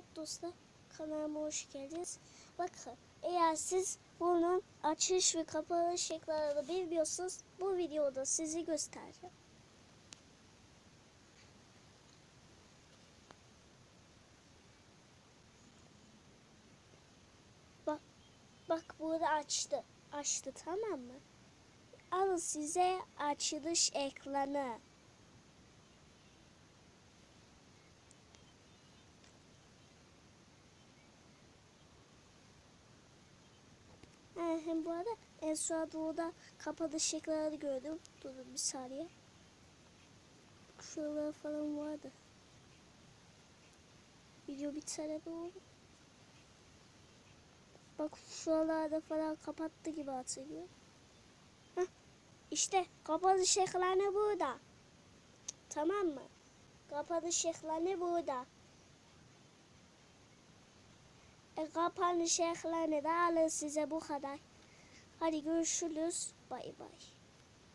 Evet dostlar kanalıma hoş geldiniz. Bakın eğer siz bunun açış ve kapanış şekillerini bilmiyorsanız bu videoda sizi göstereceğim. Bak, bak burada açtı. Açtı tamam mı? Alın size açılış ekranı. Hem bu arada en son doğuda kapalı şekilleri gördüm. Durun bir saniye. Şuralar falan vardı. Video bir tane doğru. Bak şuralarda falan kapattı gibi hatırlıyor. Hah, işte kapalı şekilleri burada. Tamam mı? Kapalı şekilleri burada. E, kapanış şekillerini de alın size bu kadar. Hadi görüşürüz. Bay bay.